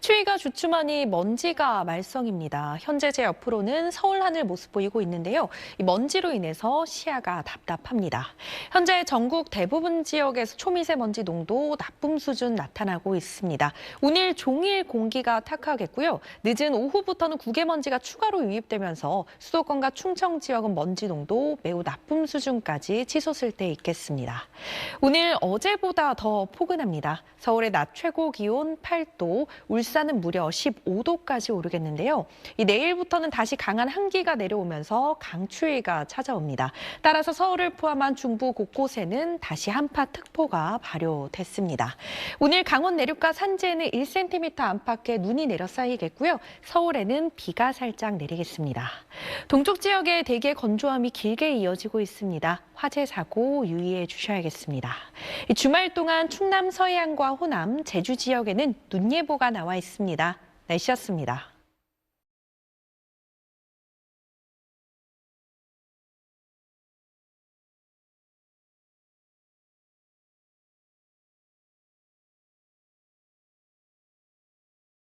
추위가 주춤하니 먼지가 말썽입니다. 현재 제 옆으로는 서울 하늘 모습 보이고 있는데요. 이 먼지로 인해서 시야가 답답합니다. 현재 전국 대부분 지역에서 초미세먼지 농도 나쁨 수준 나타나고 있습니다. 오늘 종일 공기가 탁하겠고요. 늦은 오후부터는 국외먼지가 추가로 유입되면서 수도권과 충청 지역은 먼지 농도 매우 나쁨 수준까지 치솟을 때 있겠습니다. 오늘 어제보다 더 포근합니다. 서울의 낮 최고 기온 8도, 울산 은 무려 15도까지 오르겠는데요. 이 내일부터는 다시 강한 한기가 내려오면서 강추위가 찾아옵니다. 따라서 서울을 포함한 중부 곳곳에는 다시 한파 특보가 발효됐습니다. 오늘 강원 내륙과 산지에는 1cm 안팎의 눈이 내려 쌓이겠고요. 서울에는 비가 살짝 내리겠습니다. 동쪽 지역에 대기의 건조함이 길게 이어지고 있습니다. 화재 사고 유의해 주셔야겠습니다. 이 주말 동안 충남 서해안과 호남, 제주 지역에는 눈 예보가 나와 있습니다. 날씨였습니다.